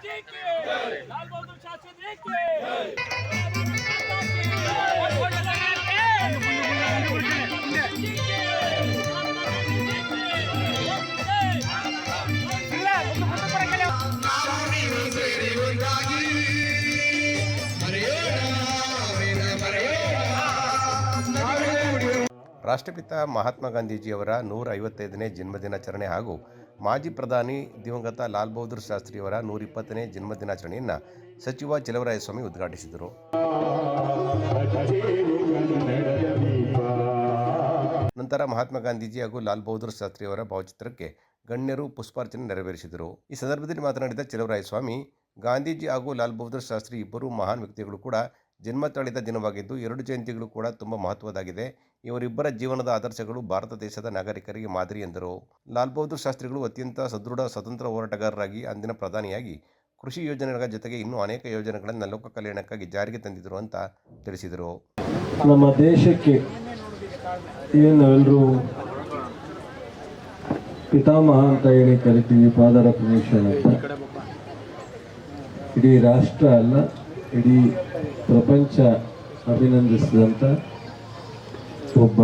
लाल बहादुर शास्त्री जी के ರಾಷ್ಟ್ರಪಿತ ಮಹಾತ್ಮ ಗಾಂಧೀಜಿಯವರ ನೂರ ಐವತ್ತೈದನೇ ಜನ್ಮದಿನಾಚರಣೆ ಹಾಗೂ ಮಾಜಿ ಪ್ರಧಾನಿ ದಿವಂಗತ ಲಾಲ್ ಬಹದ್ದೂರ್ ಶಾಸ್ತ್ರಿಯವರ ನೂರ ಇಪ್ಪತ್ತನೇ ಜನ್ಮದಿನಾಚರಣೆಯನ್ನು ಸಚಿವ ಚಲವರಾಯಸ್ವಾಮಿ ಉದ್ಘಾಟಿಸಿದರು. ನಂತರ ಮಹಾತ್ಮ ಗಾಂಧೀಜಿ ಹಾಗೂ ಲಾಲ್ ಬಹದ್ದೂರ್ ಶಾಸ್ತ್ರಿಯವರ ಭಾವಚಿತ್ರಕ್ಕೆ ಗಣ್ಯರು ಪುಷ್ಪಾರ್ಚನೆ ನೆರವೇರಿಸಿದರು. ಈ ಸಂದರ್ಭದಲ್ಲಿ ಮಾತನಾಡಿದ ಚಲವರಾಯಸ್ವಾಮಿ ಗಾಂಧೀಜಿ ಹಾಗೂ ಲಾಲ್ ಬಹದ್ದೂರ್ ಶಾಸ್ತ್ರಿ ಇಬ್ಬರು ಮಹಾನ್ ವ್ಯಕ್ತಿಗಳು ಕೂಡ ಜನ್ಮ ತಳೆದ ದಿನವಾಗಿದ್ದು, ಎರಡು ಜಯಂತಿಗಳು ಕೂಡ ತುಂಬ ಮಹತ್ವದಾಗಿದೆ ಇವರಿಬ್ಬರ ಜೀವನದ ಆದರ್ಶಗಳು ಭಾರತ ದೇಶದ ನಾಗರಿಕರಿಗೆ ಮಾದರಿ ಎಂದರು. ಲಾಲ್ ಬಹದ್ದೂರ್ ಶಾಸ್ತ್ರಿಗಳು ಅತ್ಯಂತ ಸದೃಢ, ಸ್ವತಂತ್ರ ಹೋರಾಟಗಾರರಾಗಿ ಅಂದಿನ ಪ್ರಧಾನಿಯಾಗಿ ಕೃಷಿ ಯೋಜನೆಗಳ ಜೊತೆಗೆ ಇನ್ನೂ ಅನೇಕ ಯೋಜನೆಗಳನ್ನು ಲೋಕ ಕಲ್ಯಾಣಕ್ಕಾಗಿ ಜಾರಿಗೆ ತಂದಿದ್ದರು ಅಂತ ತಿಳಿಸಿದರು. ನಮ್ಮ ದೇಶಕ್ಕೆ ನಾವೆಲ್ಲರೂ ಪಿತಾಮಹ ಅಂತ ಹೇಳಿ ಕರಿತೀವಿ ಪಾದರ ಪ್ರದೇಶ ಇಡೀ ರಾಷ್ಟ್ರ ಅಲ್ಲ, ಇಡೀ ಪ್ರಪಂಚ ಅಭಿನಂದಿಸಿದಂಥ ಒಬ್ಬ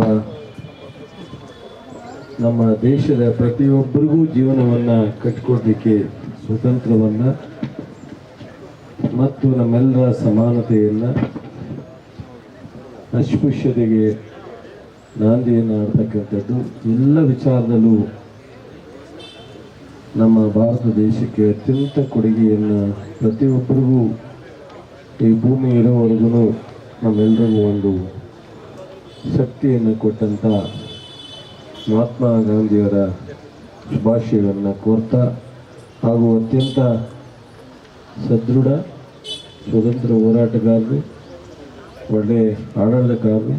ನಮ್ಮ ದೇಶದ ಪ್ರತಿಯೊಬ್ಬರಿಗೂ ಜೀವನವನ್ನು ಕಟ್ಟಿಕೊಡ್ಲಿಕ್ಕೆ ಸ್ವತಂತ್ರವನ್ನು ಮತ್ತು ನಮ್ಮೆಲ್ಲರ ಸಮಾನತೆಯನ್ನು ಅಸ್ಪೃಶ್ಯತೆಗೆ ನಾಂದಿಯನ್ನು ಆಡ್ತಕ್ಕಂಥದ್ದು, ಎಲ್ಲ ವಿಚಾರದಲ್ಲೂ ನಮ್ಮ ಭಾರತ ದೇಶಕ್ಕೆ ಅತ್ಯಂತ ಕೊಡುಗೆಯನ್ನು ಪ್ರತಿಯೊಬ್ಬರಿಗೂ ಈ ಭೂಮಿ ಇರೋವರೆಗೂ ನಮ್ಮೆಲ್ಲರಿಗೂ ಒಂದು ಶಕ್ತಿಯನ್ನು ಕೊಟ್ಟಂಥ ಮಹಾತ್ಮ ಗಾಂಧಿಯವರ ಶುಭಾಶಯವನ್ನು ಕೋರ್ತಾ ಹಾಗೂ ಅತ್ಯಂತ ಸದೃಢ, ಸ್ವತಂತ್ರ ಹೋರಾಟಗಾರರು ಒಳ್ಳೆ ಆಡಳಿತಗಾರರು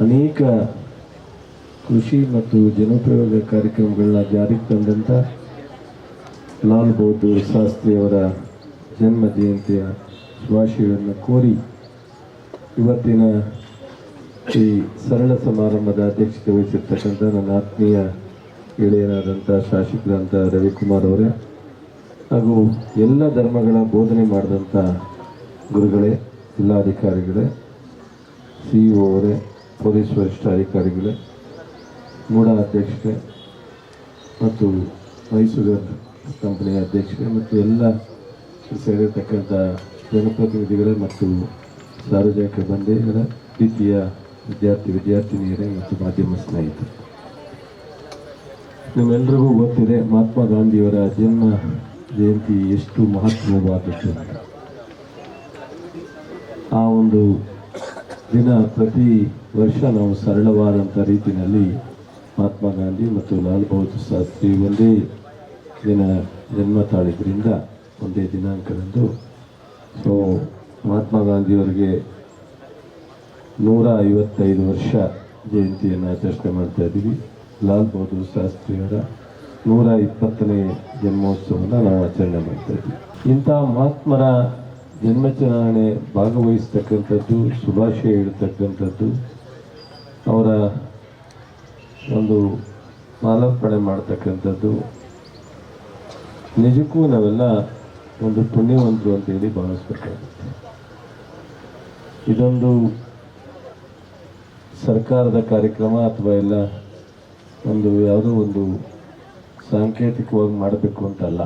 ಅನೇಕ ಕೃಷಿ ಮತ್ತು ಜನೋಪಯೋಗ ಕಾರ್ಯಕ್ರಮಗಳನ್ನ ಜಾರಿಗೆ ತಂದಂಥ ಲಾಲ್ ಬಹದ್ದೂರ್ ಶಾಸ್ತ್ರಿಯವರ ಜನ್ಮ ಜಯಂತಿಯ ಶುಭಾಶಯವನ್ನು ಕೋರಿ ಇವತ್ತಿನ ಈ ಸರಳ ಸಮಾರಂಭದ ಅಧ್ಯಕ್ಷತೆ ವಹಿಸಿರ್ತಕ್ಕಂಥ ನನ್ನ ಆತ್ಮೀಯ ಗೆಳೆಯರಾದಂಥ ಶಾಸಕರಂಥ ರವಿಕುಮಾರ್ ಅವರೇ, ಹಾಗೂ ಎಲ್ಲ ಧರ್ಮಗಳ ಬೋಧನೆ ಮಾಡಿದಂಥ ಗುರುಗಳೇ, ಜಿಲ್ಲಾಧಿಕಾರಿಗಳೇ, ಸಿ ಇ ಅವರೇ, ಪೊಲೀಸ್ ವರಿಷ್ಠಾಧಿಕಾರಿಗಳೇ ಮೂಡ ಅಧ್ಯಕ್ಷರೇ, ಮತ್ತು ಮೈಸೂರು ಕಂಪನಿಯ ಅಧ್ಯಕ್ಷರೇ, ಮತ್ತು ಎಲ್ಲ ಸೇರಿರ್ತಕ್ಕಂಥ ಜನಪ್ರತಿನಿಧಿಗಳೇ, ಮತ್ತು ಸಾರ್ವಜನಿಕ ಬಂದೇಗಳ ಪ್ರೀತಿಯ ವಿದ್ಯಾರ್ಥಿ ವಿದ್ಯಾರ್ಥಿನಿಯರೇ ಮತ್ತು ಮಾಧ್ಯಮ ಸ್ನೇಹಿತರು ನಿಮ್ಮೆಲ್ಲರಿಗೂ ಗೊತ್ತಿದೆ, ಮಹಾತ್ಮ ಗಾಂಧಿಯವರ ಜನ್ಮ ಜಯಂತಿ ಎಷ್ಟು ಮಹತ್ವವಾದದ್ದು. ಆ ಒಂದು ದಿನ ಪ್ರತಿ ವರ್ಷ ನಾವು ಸರಳವಾದಂಥ ರೀತಿಯಲ್ಲಿ ಮಹಾತ್ಮ ಗಾಂಧಿ ಮತ್ತು ಲಾಲ್ ಬಹದ್ದೂರ್ ಶಾಸ್ತ್ರಿ ಒಂದೇ ದಿನ ಜನ್ಮ ತಾಳಿದ್ರಿಂದ ಒಂದೇ ದಿನಾಂಕದಂದು, ಸೊ ಮಹಾತ್ಮ ಗಾಂಧಿಯವರಿಗೆ ನೂರ ಐವತ್ತೈದು ವರ್ಷ ಜಯಂತಿಯನ್ನು ಆಚರಣೆ ಮಾಡ್ತಾ ಇದ್ದೀವಿ. ಲಾಲ್ ಬಹದ್ದೂರ್ ಶಾಸ್ತ್ರಿಯವರ ನೂರ ಇಪ್ಪತ್ತನೇ ಜನ್ಮೋತ್ಸವನ ನಾವು ಆಚರಣೆ ಮಾಡ್ತಾ ಇದ್ದೀವಿ. ಇಂಥ ಮಹಾತ್ಮರ ಜನ್ಮಚರಣೆ ಭಾಗವಹಿಸ್ತಕ್ಕಂಥದ್ದು, ಶುಭಾಶಯ ಹೇಳ್ತಕ್ಕಂಥದ್ದು, ಅವರ ಒಂದು ಮಾಲಾರ್ಪಣೆ ಮಾಡ್ತಕ್ಕಂಥದ್ದು, ನಿಜಕ್ಕೂ ನಾವೆಲ್ಲ ಒಂದು ಪುಣ್ಯವಂತರು ಅಂತೇಳಿ ಭಾವಿಸ್ಬೇಕಾಗುತ್ತೆ. ಇದೊಂದು ಸರ್ಕಾರದ ಕಾರ್ಯಕ್ರಮ ಅಥವಾ ಎಲ್ಲ ಒಂದು ಯಾವುದೋ ಒಂದು ಸಾಂಕೇತಿಕವಾಗಿ ಮಾಡಬೇಕು ಅಂತಲ್ಲ.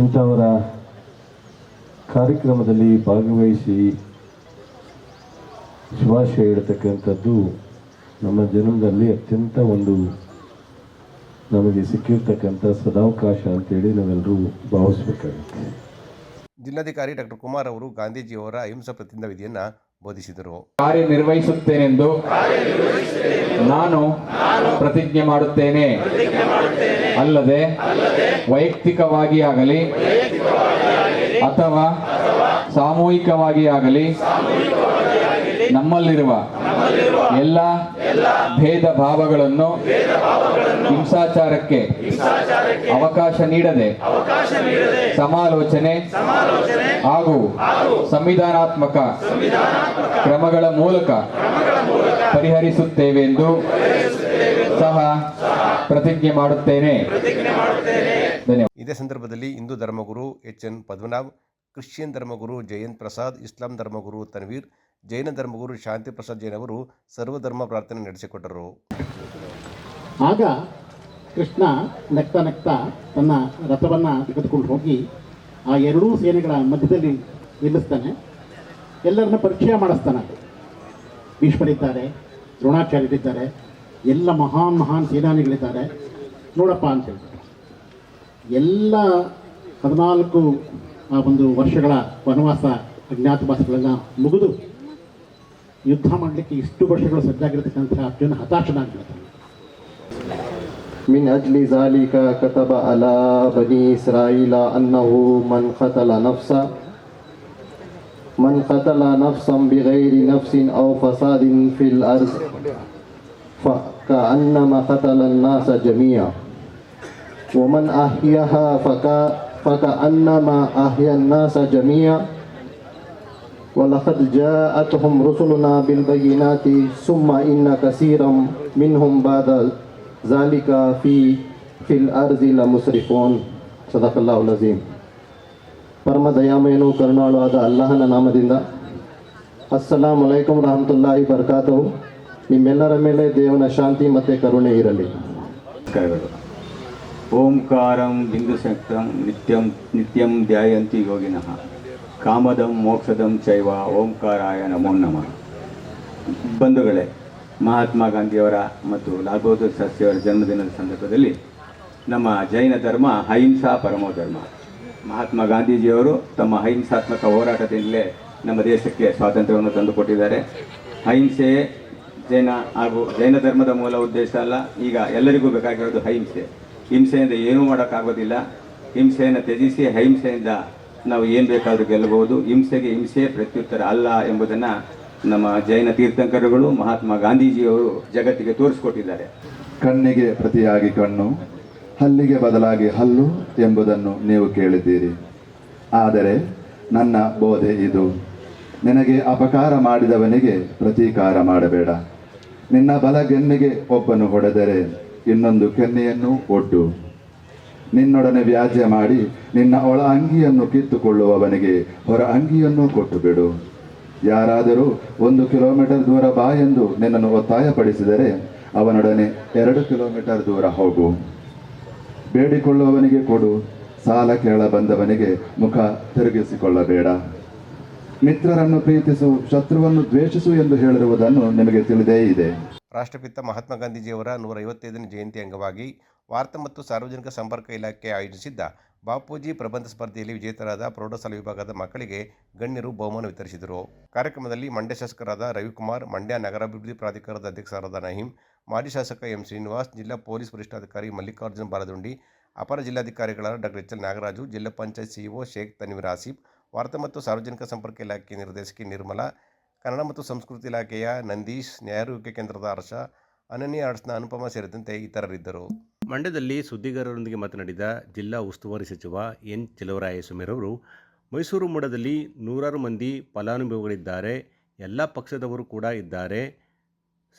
ಇಂಥವರ ಕಾರ್ಯಕ್ರಮದಲ್ಲಿ ಭಾಗವಹಿಸಿ ಶುಭಾಶಯ ಹೇಳ್ತಕ್ಕಂಥದ್ದು ನಮ್ಮ ಜನ್ಮದಲ್ಲಿ ಅತ್ಯಂತ ಒಂದು ನಮಗೆ ಸಿಕ್ಕಿರ್ತಕ್ಕಂಥ ಸದಾವಕಾಶ ಅಂತೇಳಿ ನಾವೆಲ್ಲರೂ ಭಾವಿಸ್ಬೇಕಾಗುತ್ತೆ. ಜಿಲ್ಲಾಧಿಕಾರಿ ಡಾಕ್ಟರ್ ಕುಮಾರ್ ಅವರು ಗಾಂಧೀಜಿಯವರ ಅಹಿಂಸಾ ಪ್ರತಿಜ್ಞಾ ವಿಧಿಯನ್ನು ಬೋಧಿಸಿದರು. ಕಾರ್ಯನಿರ್ವಹಿಸುತ್ತೇನೆಂದು ನಾನು ಪ್ರತಿಜ್ಞೆ ಮಾಡುತ್ತೇನೆ. ಅಲ್ಲದೆ ವೈಯಕ್ತಿಕವಾಗಿ ಆಗಲಿ ಅಥವಾ ಸಾಮೂಹಿಕವಾಗಿ ಆಗಲಿ ನಮ್ಮಲ್ಲಿರುವ ಎಲ್ಲ ಭೇದ ಭಾವಗಳನ್ನು ಹಿಂಸಾಚಾರಕ್ಕೆ ಅವಕಾಶ ನೀಡದೆ ಸಮಾಲೋಚನೆ ಹಾಗೂ ಸಂವಿಧಾನಾತ್ಮಕ ಕ್ರಮಗಳ ಮೂಲಕ ಪರಿಹರಿಸುತ್ತೇವೆ ಎಂದು ಸಹ ಪ್ರತಿಜ್ಞೆ ಮಾಡುತ್ತೇನೆ. ಧನ್ಯವಾದ. ಇದೇ ಸಂದರ್ಭದಲ್ಲಿ ಹಿಂದೂ ಧರ್ಮಗುರು ಎಚ್ ಎನ್ ಪದ್ಮನಾಭ್ ಕ್ರಿಶ್ಚಿಯನ್ ಧರ್ಮಗುರು ಜಯಂತ್ ಪ್ರಸಾದ್ ಇಸ್ಲಾಂ ಧರ್ಮಗುರು ತನ್ವೀರ್ ಜೈನ ಧರ್ಮಗುರು ಶಾಂತಿ ಪ್ರಸಾದ್ ಜೈನ್ ಅವರು ಸರ್ವಧರ್ಮ ಪ್ರಾರ್ಥನೆ ನಡೆಸಿಕೊಟ್ಟರು. ಆಗ ಕೃಷ್ಣ ನಗ್ತಾ ನಗ್ತಾ ತನ್ನ ರಥವನ್ನು ತೆಗೆದುಕೊಂಡು ಹೋಗಿ ಆ ಎರಡೂ ಸೇನೆಗಳ ಮಧ್ಯದಲ್ಲಿ ನಿಲ್ಲಿಸ್ತಾನೆ. ಎಲ್ಲರನ್ನ ಪರಿಚಯ ಮಾಡಿಸ್ತಾನೆ ಭೀಷ್ಮರಿದ್ದಾರೆ, ದ್ರೋಣಾಚಾರ್ಯರಿದ್ದಾರೆ, ಎಲ್ಲ ಮಹಾನ್ ಮಹಾನ್ ಸೇನಾನಿಗಳಿದ್ದಾರೆ. ನೋಡಪ್ಪ ಅಂತ ಹೇಳ್ತಾರೆ. ಎಲ್ಲ ಹದಿನಾಲ್ಕು ಆ ಒಂದು ವರ್ಷಗಳ ವನವಾಸ ಅಜ್ಞಾತವಾಸಗಳೆಲ್ಲ ಮುಗಿದು ಯುದ್ಧ ಮಾಡಲಿಕ್ಕೆ ಇಷ್ಟು ವರ್ಷಗಳು ಸಜ್ಜಾಗಿರ್ತಕ್ಕಂಥ ಅರ್ಜುನ ಹತಾಶನಾಗ್ಬಿಡ್ತಾನೆ من أجل ذلك كتب على بني إسرائيل أنه من قتل نفسا من قتل نفسا بغير نفس أو فساد في الأرض فكأنما قتل الناس جميعا ومن أحياها فك- فكأنما أحيا الناس جميعا ولقد جاءتهم رسلنا بالبينات ثم إن كثيرا منهم بعد ذلك في في الأرض لمسرفون صدق الله العظيم ಪರಮ ದಯಾಮಯನು ಕರುಣಾಳು ಆದ ಅಲ್ಲಾಹನ ನಾಮದಿಂದ ಅಸ್ಸಲಾಂ ಅಲೈಕುಂ ರಹಮತುಲ್ಲಾಹಿ ಬರ್ಕಾತವು ನಿಮ್ಮೆಲ್ಲರ ಮೇಲೆ ದೇವನ ಶಾಂತಿ ಮತ್ತು ಕರುಣೆ ಇರಲಿ ನಮಸ್ಕಾರಗಳು ಓಂಕಾರಂ ಬಿಂದು ಶಕ್ತಂ ನಿತ್ಯಂ ನಿತ್ಯಂ ಧ್ಯಾಯಂತಿ ಯೋಗಿನಃ ಕಾಮದಂ ಮೋಕ್ಷದಂ ಚೈವ ಓಂಕಾರಾಯ ನಮೋ ನಮಃ. ಬಂಧುಗಳೇ, ಮಹಾತ್ಮ ಗಾಂಧಿಯವರ ಮತ್ತು ಲಾಲ್ ಬಹದ್ದೂರ್ ಶಾಸ್ತ್ರಿಯವರ ಜನ್ಮದಿನದ ಸಂದರ್ಭದಲ್ಲಿ ನಮ್ಮ ಜೈನ ಧರ್ಮ ಅಹಿಂಸಾ ಪರಮೋ ಧರ್ಮ. ಮಹಾತ್ಮ ಗಾಂಧೀಜಿಯವರು ತಮ್ಮ ಅಹಿಂಸಾತ್ಮಕ ಹೋರಾಟದಿಂದಲೇ ನಮ್ಮ ದೇಶಕ್ಕೆ ಸ್ವಾತಂತ್ರ್ಯವನ್ನು ತಂದುಕೊಟ್ಟಿದ್ದಾರೆ. ಅಹಿಂಸೆಯೇ ಜೈನ ಹಾಗೂ ಜೈನ ಧರ್ಮದ ಮೂಲ ಉದ್ದೇಶ ಅಲ್ಲ, ಈಗ ಎಲ್ಲರಿಗೂ ಬೇಕಾಗಿರೋದು ಅಹಿಂಸೆ. ಹಿಂಸೆಯಿಂದ ಏನೂ ಮಾಡೋಕ್ಕಾಗೋದಿಲ್ಲ. ಹಿಂಸೆಯನ್ನು ತ್ಯಜಿಸಿ ಅಹಿಂಸೆಯಿಂದ ನಾವು ಏನು ಬೇಕಾದರೂ ಗೆಲ್ಲಬಹುದು. ಹಿಂಸೆಗೆ ಹಿಂಸೆ ಪ್ರತ್ಯುತ್ತರ ಅಲ್ಲ ಎಂಬುದನ್ನು ನಮ್ಮ ಜೈನ ತೀರ್ಥಂಕರಗಳು ಮಹಾತ್ಮ ಗಾಂಧೀಜಿಯವರು ಜಗತ್ತಿಗೆ ತೋರಿಸಿಕೊಟ್ಟಿದ್ದಾರೆ. ಕಣ್ಣಿಗೆ ಪ್ರತಿಯಾಗಿ ಕಣ್ಣು, ಹಲ್ಲಿಗೆ ಬದಲಾಗಿ ಹಲ್ಲು ಎಂಬುದನ್ನು ನೀವು ಕೇಳಿದ್ದೀರಿ. ಆದರೆ ನನ್ನ ಬೋಧೆ ಇದು. ನಿನಗೆ ಅಪಕಾರ ಮಾಡಿದವನಿಗೆ ಪ್ರತೀಕಾರ ಮಾಡಬೇಡ. ನಿನ್ನ ಬಲಗೆನ್ನಿಗೆ ಒಬ್ಬನು ಹೊಡೆದರೆ ಇನ್ನೊಂದು ಕೆನ್ನೆಯನ್ನು ಒಡ್ಡು. ನಿನ್ನೊಡನೆ ವ್ಯಾಜ್ಯ ಮಾಡಿ ನಿನ್ನ ಒಳ ಅಂಗಿಯನ್ನು ಕಿತ್ತುಕೊಳ್ಳುವವನಿಗೆ ಹೊರ ಅಂಗಿಯನ್ನು ಕೊಟ್ಟು ಬಿಡು ಯಾರಾದರೂ ಒಂದು ಕಿಲೋಮೀಟರ್ ದೂರ ಬಾ ಎಂದು ನಿನ್ನನ್ನು ಒತ್ತಾಯಪಡಿಸಿದರೆ ಅವನೊಡನೆ ಎರಡು ಕಿಲೋಮೀಟರ್ ದೂರ ಹೋಗು. ಬೇಡಿಕೊಳ್ಳುವವನಿಗೆ ಕೊಡು. ಸಾಲ ಕೇಳ ಬಂದವನಿಗೆ ಮುಖ ತಿರುಗಿಸಿಕೊಳ್ಳಬೇಡ. ಮಿತ್ರರನ್ನು ಪ್ರೀತಿಸು, ಶತ್ರುವನ್ನು ದ್ವೇಷಿಸು ಎಂದು ಹೇಳಿರುವುದನ್ನು ನಿಮಗೆ ತಿಳಿದೇ ಇದೆ. ರಾಷ್ಟ್ರಪಿತ ಮಹಾತ್ಮ ಗಾಂಧೀಜಿಯವರ ನೂರ ಐವತ್ತೈದನೇ ಜಯಂತಿ ಅಂಗವಾಗಿ ವಾರ್ತಾ ಮತ್ತು ಸಾರ್ವಜನಿಕ ಸಂಪರ್ಕ ಇಲಾಖೆ ಆಯೋಜಿಸಿದ್ದ ಬಾಪೂಜಿ ಪ್ರಬಂಧ ಸ್ಪರ್ಧೆಯಲ್ಲಿ ವಿಜೇತರಾದ ಪ್ರೌಢಶಾಲೆ ವಿಭಾಗದ ಮಕ್ಕಳಿಗೆ ಗಣ್ಯರು ಬಹುಮಾನ ವಿತರಿಸಿದರು. ಕಾರ್ಯಕ್ರಮದಲ್ಲಿ ಮಂಡ್ಯ ಶಾಸಕರಾದ ರವಿಕುಮಾರ್, ಮಂಡ್ಯ ನಗರಾಭಿವೃದ್ಧಿ ಪ್ರಾಧಿಕಾರದ ಅಧ್ಯಕ್ಷರಾದ ನಹೀಂ, ಮಾಜಿ ಶಾಸಕ ಎಂ ಶ್ರೀನಿವಾಸ್, ಜಿಲ್ಲಾ ಪೊಲೀಸ್ ವರಿಷ್ಠಾಧಿಕಾರಿ ಮಲ್ಲಿಕಾರ್ಜುನ್ ಬಾಲದುಂಡಿ, ಅಪರ ಜಿಲ್ಲಾಧಿಕಾರಿಗಳಾದ ಡಾಕ್ಟರ್ ಎಚ್ ಎಲ್ ನಾಗರಾಜು, ಜಿಲ್ಲಾ ಪಂಚಾಯತ್ ಸಿಇಒ ಶೇಖ್ ತನ್ವೀರ್ ಆಸೀಫ್, ವಾರ್ತಾ ಮತ್ತು ಸಾರ್ವಜನಿಕ ಸಂಪರ್ಕ ಇಲಾಖೆ ನಿರ್ದೇಶಕಿ ನಿರ್ಮಲಾ, ಕನ್ನಡ ಮತ್ತು ಸಂಸ್ಕೃತಿ ಇಲಾಖೆಯ ನಂದೀಶ್, ನ್ಯಾಯಾರೋಗ್ಯ ಕೇಂದ್ರದ ಹರ್ಷ ಅನನ್ಯ ಆರ್ಟ್ಸ್ನ ಅನುಪಮ ಸೇರಿದಂತೆ ಇತರರಿದ್ದರು. ಮಂಡ್ಯದಲ್ಲಿ ಸುದ್ದಿಗಾರರೊಂದಿಗೆ ಮಾತನಾಡಿದ ಜಿಲ್ಲಾ ಉಸ್ತುವಾರಿ ಸಚಿವ ಎನ್. ಅವರು ಮೈಸೂರು ಮೂಡದಲ್ಲಿ ನೂರಾರು ಮಂದಿ ಫಲಾನುಭವಿಗಳಿದ್ದಾರೆ ಎಲ್ಲ ಪಕ್ಷದವರು ಕೂಡ ಇದ್ದಾರೆ.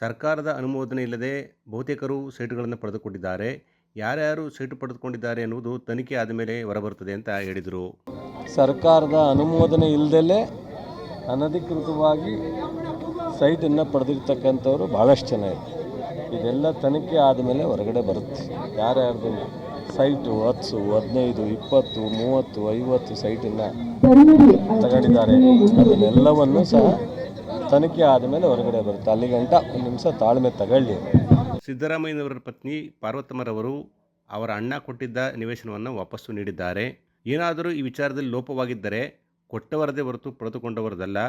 ಸರ್ಕಾರದ ಅನುಮೋದನೆ ಇಲ್ಲದೆ ಬಹುತೇಕರು ಸೀಟುಗಳನ್ನು ಪಡೆದುಕೊಂಡಿದ್ದಾರೆ. ಯಾರ್ಯಾರು ಸೀಟು ಪಡೆದುಕೊಂಡಿದ್ದಾರೆ ಎನ್ನುವುದು ತನಿಖೆ ಆದ ಮೇಲೆ ಹೊರಬರುತ್ತದೆ ಅಂತ ಹೇಳಿದರು. ಸರ್ಕಾರದ ಅನುಮೋದನೆ ಇಲ್ಲದೇ ಅನಧಿಕೃತವಾಗಿ ಸೈಟನ್ನು ಪಡೆದಿರ್ತಕ್ಕಂಥವ್ರು ಭಾಳಷ್ಟು ಜನ ಇದ್ದಾರೆ. ಇದೆಲ್ಲ ತನಿಖೆ ಆದಮೇಲೆ ಹೊರಗಡೆ ಬರುತ್ತೆ. ಯಾರ್ಯಾರ್ದು ಸೈಟು ಹತ್ತು, ಹದಿನೈದು, ಇಪ್ಪತ್ತು, ಮೂವತ್ತು, ಐವತ್ತು ಸೈಟನ್ನು ತಗೊಂಡಿದ್ದಾರೆ. ಅದನ್ನೆಲ್ಲವನ್ನು ಸಹ ತನಿಖೆ ಆದಮೇಲೆ ಹೊರಗಡೆ ಬರುತ್ತೆ. ಅಲ್ಲಿ ಗಂಟ ಒಂದು ನಿಮಿಷ ತಾಳ್ಮೆ ತಗೊಳ್ಳಿ. ಸಿದ್ದರಾಮಯ್ಯನವರ ಪತ್ನಿ ಪಾರ್ವತಮ್ಮರವರು ಅವರ ಅಣ್ಣ ಕೊಟ್ಟಿದ್ದ ನಿವೇಶನವನ್ನು ವಾಪಸ್ಸು ನೀಡಿದ್ದಾರೆ. ಏನಾದರೂ ಈ ವಿಚಾರದಲ್ಲಿ ಲೋಪವಾಗಿದ್ದರೆ ಕೊಟ್ಟವರದೇ ಹೊರತು ಪಡೆದುಕೊಂಡವರದಲ್ಲ.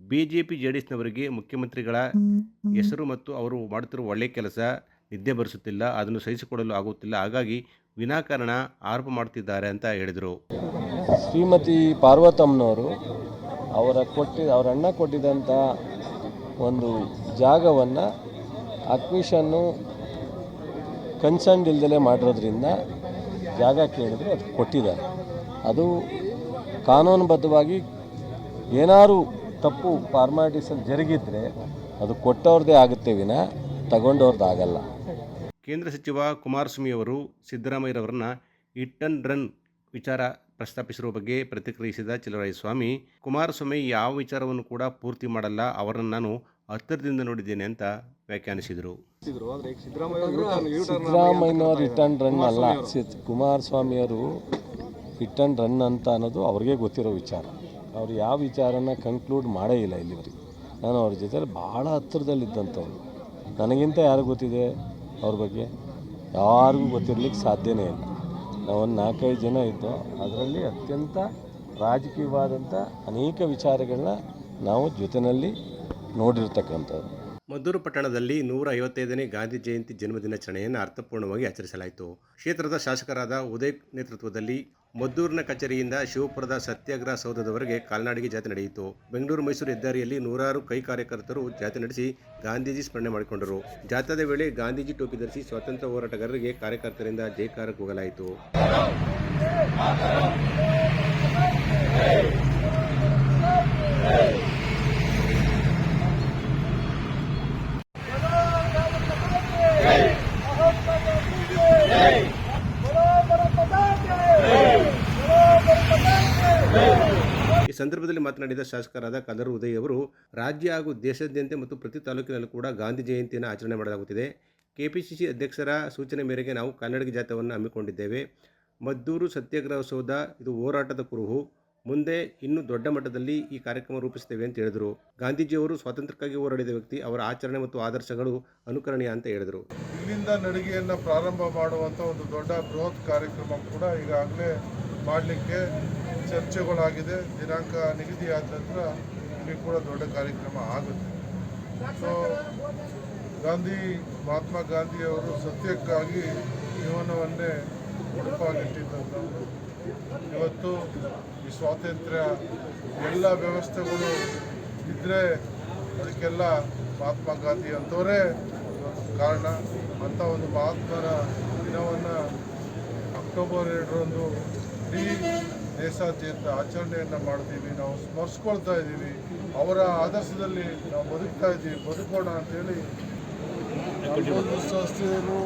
B J P J D ಎಸ್ನವರಿಗೆ ಮುಖ್ಯಮಂತ್ರಿಗಳ ಹೆಸರು ಮತ್ತು ಅವರು ಮಾಡುತ್ತಿರುವ ಒಳ್ಳೆಯ ಕೆಲಸ ನಿದ್ದೆ ಬರೆಸುತ್ತಿಲ್ಲ ಅದನ್ನು ಸಹಿಸಿಕೊಡಲು ಆಗುತ್ತಿಲ್ಲ ಹಾಗಾಗಿ ವಿನಾಕಾರಣ ಆರೋಪ ಮಾಡುತ್ತಿದ್ದಾರೆ ಅಂತ ಹೇಳಿದರು. ಶ್ರೀಮತಿ ಪಾರ್ವತಮ್ಮನವರು ಅವರ ಕೊಟ್ಟಿದ್ದ ಅವರ ಅಣ್ಣ ಕೊಟ್ಟಿದ್ದಂಥ ಒಂದು ಜಾಗವನ್ನು ಅಕ್ವಿಷನ್ನು ಕನ್ಸರ್ನ್ ಇಲ್ದಲೇ ಮಾಡಿರೋದ್ರಿಂದ ಜಾಗ ಕೇಳಿದ್ರು ಅದು ಕೊಟ್ಟಿದ್ದಾರೆ. ಅದು ಕಾನೂನುಬದ್ಧವಾಗಿ ಏನಾದ್ರು ತಪ್ಪು ಫಾರ್ಮಾಲಿಟೀಸಲ್ಲಿ ಜರುಗಿದ್ರೆ ಅದು ಕೊಟ್ಟವ್ರದ್ದೇ ಆಗುತ್ತೆ ವಿನ ತಗೊಂಡವ್ರದ್ದು ಆಗಲ್ಲ. ಕೇಂದ್ರ ಸಚಿವ ಕುಮಾರಸ್ವಾಮಿಯವರು ಸಿದ್ದರಾಮಯ್ಯರವರನ್ನ ಹಿಟ್ ಅಂಡ್ ರನ್ ವಿಚಾರ ಪ್ರಸ್ತಾಪಿಸಿರುವ ಬಗ್ಗೆ ಪ್ರತಿಕ್ರಿಯಿಸಿದ ಸ್ವಾಮಿ ಕುಮಾರಸ್ವಾಮಿ ಯಾವ ವಿಚಾರವನ್ನು ಕೂಡ ಪೂರ್ತಿ ಮಾಡಲ್ಲ ಅವರನ್ನು ನಾನು ಹತ್ತಿರದಿಂದ ನೋಡಿದ್ದೇನೆ ಅಂತ ವ್ಯಾಖ್ಯಾನಿಸಿದರು. ಸಿದ್ದರಾಮಯ್ಯನವರು ಹಿಟ್ ಅಂಡ್ ರನ್ ಅಲ್ಲ. ಕುಮಾರಸ್ವಾಮಿಯವರು ಹಿಟ್ ಅಂಡ್ ರನ್ ಅಂತ ಅನ್ನೋದು ಅವ್ರಿಗೆ ಗೊತ್ತಿರೋ ವಿಚಾರ. ಅವ್ರು ಯಾವ ವಿಚಾರನ ಕನ್ಕ್ಲೂಡ್ ಮಾಡೇ ಇಲ್ಲ ಇಲ್ಲಿವರೆಗೆ. ನಾನು ಅವ್ರ ಜೊತೆ ಭಾಳ ಹತ್ತಿರದಲ್ಲಿದ್ದಂಥವ್ರು ನನಗಿಂತ ಯಾರು ಗೊತ್ತಿದೆ ಅವ್ರ ಬಗ್ಗೆ? ಯಾರಿಗೂ ಗೊತ್ತಿರ್ಲಿಕ್ಕೆ ಸಾಧ್ಯನೇ ಇಲ್ಲ. ನಾವೊಂದು ನಾಲ್ಕೈದು ಜನ ಇದ್ದು ಅದರಲ್ಲಿ ಅತ್ಯಂತ ರಾಜಕೀಯವಾದಂಥ ಅನೇಕ ವಿಚಾರಗಳನ್ನ ನಾವು ಜೊತೆಯಲ್ಲಿ ನೋಡಿರ್ತಕ್ಕಂಥದ್ದು ಮದ್ದೂರು ಪಟ್ಟಣದಲ್ಲಿ ನೂರ ಐವತ್ತೈದನೇ ಗಾಂಧಿ ಜಯಂತಿ ಜನ್ಮದಿನಾಚರಣೆಯನ್ನು ಅರ್ಥಪೂರ್ಣವಾಗಿ ಆಚರಿಸಲಾಯಿತು. ಕ್ಷೇತ್ರದ ಶಾಸಕರಾದ ಉದಯ್ ನೇತೃತ್ವದಲ್ಲಿ ಮದ್ದೂರಿನ ಕಚೇರಿಯಿಂದ ಶಿವಪುರದ ಸತ್ಯಾಗ್ರಹ ಸೌಧದವರೆಗೆ ಕಾಲ್ನಾಡಿಗೆ ಜಾತಿ ನಡೆಯಿತು. ಬೆಂಗಳೂರು ಮೈಸೂರು ಹೆದ್ದಾರಿಯಲ್ಲಿ ನೂರಾರು ಕೈ ಕಾರ್ಯಕರ್ತರು ಜಾಥೆ ನಡೆಸಿ ಗಾಂಧೀಜಿ ಸ್ಮರಣೆ ಮಾಡಿಕೊಂಡರು. ಜಾಥಾದ ವೇಳೆ ಗಾಂಧೀಜಿ ಟೋಪಿ ಧರಿಸಿ ಸ್ವಾತಂತ್ರ್ಯ ಹೋರಾಟಗಾರರಿಗೆ ಕಾರ್ಯಕರ್ತರಿಂದ ಜೈಕಾರ ಕೂಗಲಾಯಿತು ಈ ಸಂದರ್ಭದಲ್ಲಿ ಮಾತನಾಡಿದ ಶಾಸಕರಾದ ಕಲ್ಲರು ಉದಯ್ ಅವರು, ರಾಜ್ಯ ಹಾಗೂ ದೇಶಾದ್ಯಂತ ಮತ್ತು ಪ್ರತಿ ತಾಲೂಕಿನಲ್ಲೂ ಕೂಡ ಗಾಂಧಿ ಜಯಂತಿಯನ್ನು ಆಚರಣೆ ಮಾಡಲಾಗುತ್ತಿದೆ. ಕೆಪಿಸಿಸಿ ಅಧ್ಯಕ್ಷರ ಸೂಚನೆ ಮೇರೆಗೆ ನಾವು ಕನ್ನಡಿಗ ಜಾಥವನ್ನು ಹಮ್ಮಿಕೊಂಡಿದ್ದೇವೆ. ಮದ್ದೂರು ಸತ್ಯಾಗ್ರಹ ಸೌಧ ಇದು ಹೋರಾಟದ ಕುರುಹು. ಮುಂದೆ ಇನ್ನೂ ದೊಡ್ಡ ಮಟ್ಟದಲ್ಲಿ ಈ ಕಾರ್ಯಕ್ರಮ ರೂಪಿಸುತ್ತೇವೆ ಅಂತ ಹೇಳಿದರು. ಗಾಂಧೀಜಿಯವರು ಸ್ವಾತಂತ್ರ್ಯಕ್ಕಾಗಿ ಹೋರಾಡಿದ ವ್ಯಕ್ತಿ, ಅವರ ಆಚರಣೆ ಮತ್ತು ಆದರ್ಶಗಳು ಅನುಕರಣೀಯ ಅಂತ ಹೇಳಿದರು. ಇಲ್ಲಿಂದ ನಡಿಗೆಯನ್ನು ಪ್ರಾರಂಭ ಮಾಡುವಂಥ ಒಂದು ದೊಡ್ಡ ಬೃಹತ್ ಕಾರ್ಯಕ್ರಮ ಕೂಡ ಈಗಾಗಲೇ ಮಾಡಲಿಕ್ಕೆ ಚರ್ಚೆಗಳಾಗಿದೆ. ದಿನಾಂಕ ನಿಗದಿಯಾದ ನಂತರ ಇಲ್ಲಿ ಕೂಡ ದೊಡ್ಡ ಕಾರ್ಯಕ್ರಮ ಆಗುತ್ತೆ. ಸೊ ಗಾಂಧಿ, ಮಹಾತ್ಮ ಗಾಂಧಿಯವರು ಸತ್ಯಕ್ಕಾಗಿ ಜೀವನವನ್ನೇ ಉಡುಪಾಗಿಟ್ಟಿದ್ದಂಥ ಇವತ್ತು ಈ ಸ್ವಾತಂತ್ರ್ಯ ಎಲ್ಲ ವ್ಯವಸ್ಥೆಗಳು ಇದ್ದರೆ ಅದಕ್ಕೆಲ್ಲ ಮಹಾತ್ಮ ಗಾಂಧಿ ಅಂಥವರೇ ಕಾರಣ. ಅಂಥ ಒಂದು ಮಹಾತ್ಮರ ದಿನವನ್ನು ಅಕ್ಟೋಬರ್ ಎರಡರಂದು ಇಡೀ ದೇಶಾದ್ಯಂತ ಆಚರಣೆಯನ್ನು ಮಾಡ್ತೀವಿ. ನಾವು ಸ್ಮರಿಸ್ಕೊಳ್ತಾ ಇದ್ದೀವಿ. ಅವರ ಆದರ್ಶದಲ್ಲಿ ನಾವು ಬದುಕ್ತಾ ಇದ್ದೀವಿ. ಬದುಕೋಣ ಅಂತೇಳಿ ಸಂಸ್ಥೆಯವರು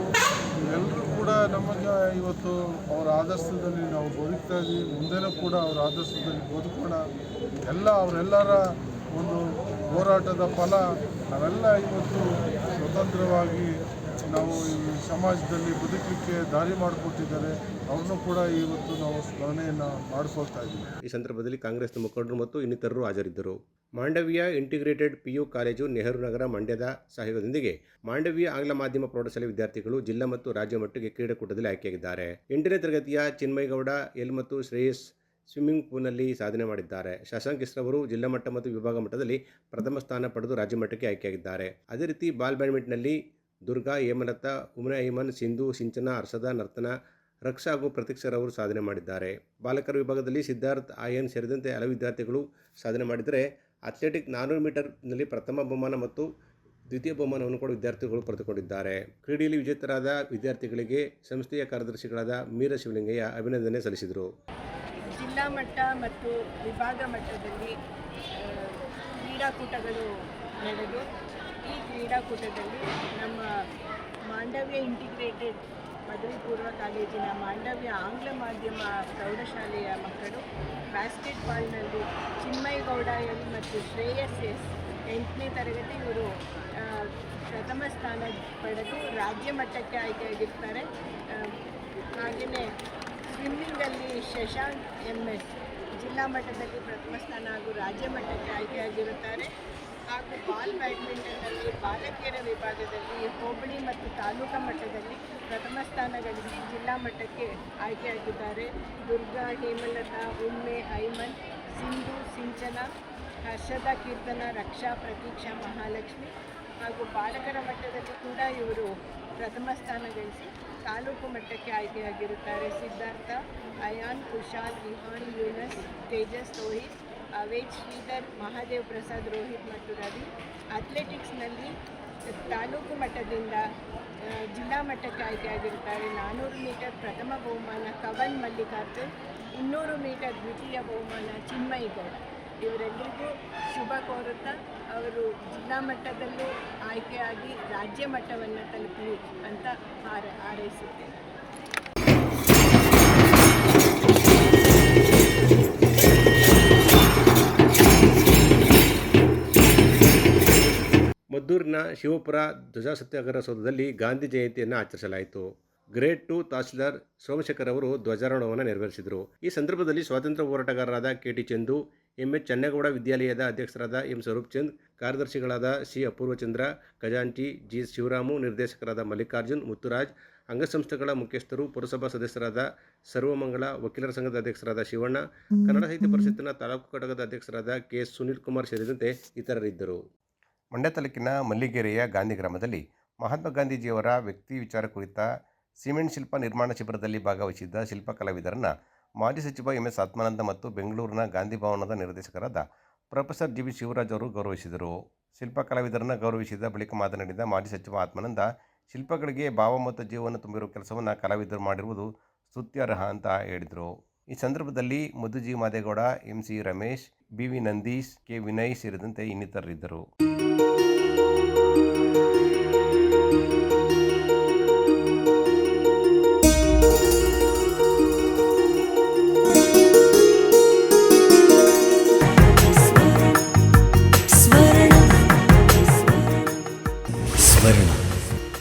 ಎಲ್ಲರೂ ಕೂಡ ನಮಗೆ ಇವತ್ತು ಅವರ ಆದರ್ಶದಲ್ಲಿ ನಾವು ಬದುಕ್ತಾ ಇದ್ದೀವಿ. ಮುಂದೆನೂ ಕೂಡ ಅವರ ಆದರ್ಶದಲ್ಲಿ ಬದುಕೋಣ. ಎಲ್ಲ ಅವರೆಲ್ಲರ ಒಂದು ಹೋರಾಟದ ಫಲ. ನಾವೆಲ್ಲ ಇವತ್ತು ಸ್ವತಂತ್ರವಾಗಿ ನಾವು ಸಮಾಜದಲ್ಲಿ ಬದುಕಲಿಕ್ಕೆ ದಾರಿ ಮಾಡಿಕೊಟ್ಟಿದ್ದಾರೆ. ಅವ್ರನ್ನೂ ಕೂಡ ಇವತ್ತು ನಾವು ಸ್ಮರಣೆಯನ್ನು ಮಾಡಿಸ್ಕೊಳ್ತಾ ಇದ್ದೀವಿ. ಈ ಸಂದರ್ಭದಲ್ಲಿ ಕಾಂಗ್ರೆಸ್ ಮುಖಂಡರು ಮತ್ತು ಇನ್ನಿತರರು ಹಾಜರಿದ್ದರು. Mandavya integrated PU college Nehru Nagar ಮಂಡ್ಯದ ಸಹಯೋಗದೊಂದಿಗೆ ಮಾಂಡವಿಯ ಆಂಗ್ಲ ಮಾಧ್ಯಮ ಪ್ರೌಢಶಾಲೆ ವಿದ್ಯಾರ್ಥಿಗಳು ಜಿಲ್ಲಾ ಮತ್ತು ರಾಜ್ಯ ಮಟ್ಟಿಗೆ ಕ್ರೀಡಾಕೂಟದಲ್ಲಿ ಆಯ್ಕೆಯಾಗಿದ್ದಾರೆ. ಎಂಟನೇ ತರಗತಿಯ ಚಿನ್ಮಯಗೌಡ, ಎಲ್ ಮತ್ತು ಶ್ರೇಯಸ್ ಸ್ವಿಮ್ಮಿಂಗ್ ಪೂಲ್ನಲ್ಲಿ ಸಾಧನೆ ಮಾಡಿದ್ದಾರೆ. ಶಶಾಂಕ್ ಇಸ್ರವರು ಜಿಲ್ಲಾ ಮಟ್ಟ ಮತ್ತು ವಿಭಾಗ ಮಟ್ಟದಲ್ಲಿ ಪ್ರಥಮ ಸ್ಥಾನ ಪಡೆದು ರಾಜ್ಯ ಮಟ್ಟಕ್ಕೆ ಆಯ್ಕೆಯಾಗಿದ್ದಾರೆ. ಅದೇ ರೀತಿ ಬಾಲ್ ಬ್ಯಾಡ್ಮಿಂಟನ್ನಲ್ಲಿ ದುರ್ಗಾ ಹೇಮಲತಾ, ಉಮ್ರಾ ಹೇಮನ್, ಸಿಂಧು, ಸಿಂಚನ, ಹರ್ಷದ, ನರ್ತನ, ರಕ್ಷ ಹಾಗೂ ಪ್ರತೀಕ್ಷರವರು ಸಾಧನೆ ಮಾಡಿದ್ದಾರೆ. ಬಾಲಕರ ವಿಭಾಗದಲ್ಲಿ ಸಿದ್ಧಾರ್ಥ್, ಆಯನ್ ಸೇರಿದಂತೆ ಹಲವು ವಿದ್ಯಾರ್ಥಿಗಳು ಸಾಧನೆ ಮಾಡಿದರೆ ಅಥ್ಲೆಟಿಕ್ ನಾನ್ನೂರು ಮೀಟರ್ನಲ್ಲಿ ಪ್ರಥಮ ಬಹುಮಾನ ಮತ್ತು ದ್ವಿತೀಯ ಬಹುಮಾನವನ್ನು ಕೂಡ ವಿದ್ಯಾರ್ಥಿಗಳು ಪಡೆದುಕೊಂಡಿದ್ದಾರೆ. ಕ್ರೀಡೆಯಲ್ಲಿ ವಿಜೇತರಾದ ವಿದ್ಯಾರ್ಥಿಗಳಿಗೆ ಸಂಸ್ಥೆಯ ಕಾರ್ಯದರ್ಶಿಗಳಾದ ಮೀರ ಶಿವಲಿಂಗಯ್ಯ ಅಭಿನಂದನೆ ಸಲ್ಲಿಸಿದರು. ಜಿಲ್ಲಾ ಮಟ್ಟ ಮತ್ತು ವಿಭಾಗ ಮಟ್ಟದಲ್ಲಿ ಕ್ರೀಡಾಕೂಟಗಳು ನಡೆದು ಕ್ರೀಡಾಕೂಟದಲ್ಲಿ ನಮ್ಮ ಮಾಂಡವ್ಯ ಇಂಟಿಗ್ರೇಟೆಡ್ ಪದವಿ ಪೂರ್ವ ಕಾಲೇಜಿನ ಮಾಂಡವ್ಯ ಆಂಗ್ಲ ಮಾಧ್ಯಮ ಪ್ರೌಢಶಾಲೆಯ ಮಕ್ಕಳು ಬ್ಯಾಸ್ಕೆಟ್ಬಾಲ್ನಲ್ಲಿ ಚಿನ್ಮಯ್ ಗೌಡ ಎಲ್ ಮತ್ತು ಶ್ರೇಯಸ್ ಎಸ್ ಎಂಟನೇ ತರಗತಿ ಇವರು ಪ್ರಥಮ ಸ್ಥಾನ ಪಡೆದು ರಾಜ್ಯ ಮಟ್ಟಕ್ಕೆ ಆಯ್ಕೆಯಾಗಿರ್ತಾರೆ. ಹಾಗೆಯೇ ಸ್ವಿಮ್ಮಿಂಗಲ್ಲಿ ಶಶಾಂಕ್ ಎಂ ಎಸ್ ಜಿಲ್ಲಾ ಮಟ್ಟದಲ್ಲಿ ಪ್ರಥಮ ಸ್ಥಾನ ಹಾಗೂ ರಾಜ್ಯ ಮಟ್ಟಕ್ಕೆ ಆಯ್ಕೆಯಾಗಿರುತ್ತಾರೆ. ಹಾಗೂ ಬಾಲ್ ಬ್ಯಾಡ್ಮಿಂಟನ್ನಲ್ಲಿ ಬಾಲಕಿಯರ ವಿಭಾಗದಲ್ಲಿ ಹೋಬಳಿ ಮತ್ತು ತಾಲೂಕಾ ಮಟ್ಟದಲ್ಲಿ ಪ್ರಥಮ ಸ್ಥಾನ ಗಳಿಸಿ ಜಿಲ್ಲಾ ಮಟ್ಟಕ್ಕೆ ಆಯ್ಕೆಯಾಗಿದ್ದಾರೆ. ದುರ್ಗಾ, ಹೇಮಲತಾ, ಉಮ್ಮೆ ಐಮನ್ ಸಿಂಧು, ಸಿಂಚನ, ಹರ್ಷದ ಕೀರ್ತನ, ರಕ್ಷಾ, ಪ್ರತೀಕ್ಷಾ, ಮಹಾಲಕ್ಷ್ಮಿ ಹಾಗೂ ಬಾಲಕರ ಮಟ್ಟದಲ್ಲಿ ಕೂಡ ಇವರು ಪ್ರಥಮ ಸ್ಥಾನ ಗಳಿಸಿ ತಾಲೂಕು ಮಟ್ಟಕ್ಕೆ ಆಯ್ಕೆಯಾಗಿರುತ್ತಾರೆ. ಸಿದ್ಧಾರ್ಥ, ಅಯಾನ್, ಕುಶಾಲ್ ವಿಹಾನ್ ಯೂನಸ್, ತೇಜಸ್ ರೋಹಿತ್ ಅವೇಜ್ ಶ್ರೀಧರ್ ಮಹಾದೇವ್ ಪ್ರಸಾದ್ ರೋಹಿತ್ ಮತ್ತು ರವಿ. ಅಥ್ಲೆಟಿಕ್ಸ್ನಲ್ಲಿ ತಾಲೂಕು ಮಟ್ಟದಿಂದ ಜಿಲ್ಲಾ ಮಟ್ಟಕ್ಕೆ ಆಯ್ಕೆಯಾಗಿರುತ್ತಾರೆ ನಾನ್ನೂರು ಮೀಟರ್ ಪ್ರಥಮ ಬಹುಮಾನ ಕವನ್ ಮಲ್ಲಿಕಾರ್ಜುನ್, ಇನ್ನೂರು ಮೀಟರ್ ದ್ವಿತೀಯ ಬಹುಮಾನ ಚಿನ್ಮಯಿಗೌಡ ಇವರೆಲ್ಲರಿಗೂ ಶುಭ ಕೋರುತ್ತಾ ಅವರು ಜಿಲ್ಲಾ ಮಟ್ಟದಲ್ಲೂ ಆಯ್ಕೆಯಾಗಿ ರಾಜ್ಯ ಮಟ್ಟವನ್ನು ತಲುಪಲಿ ಅಂತ ಹಾರ, ಹಾರೈಸುತ್ತೇನೆ. ಮದ್ದೂರಿನ ಶಿವಪುರ ಧ್ವಜ ಸತ್ಯಾಗ್ರಹ ಸೌಧದಲ್ಲಿ ಗಾಂಧಿ ಜಯಂತಿಯನ್ನು ಆಚರಿಸಲಾಯಿತು. ಗ್ರೇಟ್ ಟು ತಹಸೀಲ್ದಾರ್ ಸೋಮಶೇಖರ್ ಅವರು ಧ್ವಜಾರೋಹಣವನ್ನು ನೆರವೇರಿಸಿದರು. ಈ ಸಂದರ್ಭದಲ್ಲಿ ಸ್ವಾತಂತ್ರ್ಯ ಹೋರಾಟಗಾರರಾದ K T Chandu, M H Channegowda ವಿದ್ಯಾಲಯದ ಅಧ್ಯಕ್ಷರಾದ ಎಂ ಸ್ವರೂಪ್ ಚಂದ್, ಕಾರ್ಯದರ್ಶಿಗಳಾದ ಸಿ ಅಪೂರ್ವಚಂದ್ರ ಖಜಾಂಚಿ ಜಿ ಶಿವರಾಮು, ನಿರ್ದೇಶಕರಾದ ಮಲ್ಲಿಕಾರ್ಜುನ್ ಮುತ್ತುರಾಜ್, ಅಂಗಸಂಸ್ಥೆಗಳ ಮುಖ್ಯಸ್ಥರು, ಪುರಸಭಾ ಸದಸ್ಯರಾದ ಸರ್ವಮಂಗಳ, ವಕೀಲರ ಸಂಘದ ಅಧ್ಯಕ್ಷರಾದ ಶಿವಣ್ಣ, ಕನ್ನಡ ಸಾಹಿತ್ಯ ಪರಿಷತ್ತಿನ ತಾಲೂಕು ಘಟಕದ ಅಧ್ಯಕ್ಷರಾದ ಕೆ ಸುನೀಲ್ ಕುಮಾರ್ ಸೇರಿದಂತೆ ಇತರರಿದ್ದರು. ಮಂಡ್ಯ ತಾಲೂಕಿನ ಮಲ್ಲಿಗೆರೆಯ ಗಾಂಧಿ ಗ್ರಾಮದಲ್ಲಿ ಮಹಾತ್ಮ ಗಾಂಧೀಜಿಯವರ ವ್ಯಕ್ತಿ ವಿಚಾರ ಕುರಿತ ಸಿಮೆಂಟ್ ಶಿಲ್ಪ ನಿರ್ಮಾಣ ಶಿಬಿರದಲ್ಲಿ ಭಾಗವಹಿಸಿದ್ದ ಶಿಲ್ಪ ಕಲಾವಿದರನ್ನು ಮಾಜಿ ಸಚಿವ ಎಂ ಎಸ್ ಆತ್ಮಾನಂದ ಮತ್ತು ಬೆಂಗಳೂರಿನ ಗಾಂಧಿ ಭವನದ ನಿರ್ದೇಶಕರಾದ ಪ್ರೊಫೆಸರ್ ಜಿ ಬಿ ಶಿವರಾಜ್ ಅವರು ಗೌರವಿಸಿದರು. ಶಿಲ್ಪ ಕಲಾವಿದರನ್ನು ಗೌರವಿಸಿದ ಬಳಿಕ ಮಾತನಾಡಿದ ಮಾಜಿ ಸಚಿವ ಆತ್ಮಾನಂದ, ಶಿಲ್ಪಗಳಿಗೆ ಭಾವ ಮತ್ತು ಜೀವವನ್ನು ತುಂಬಿರುವ ಕೆಲಸವನ್ನು ಕಲಾವಿದರು ಮಾಡಿರುವುದು ಸ್ತುತ್ಯಾರ್ಹ ಅಂತ ಹೇಳಿದರು. ಈ ಸಂದರ್ಭದಲ್ಲಿ Madhuji Madegowda, M C Ramesh, B V Nandish, K Vinay ಸೇರಿದಂತೆ ಇನ್ನಿತರರಿದ್ದರು.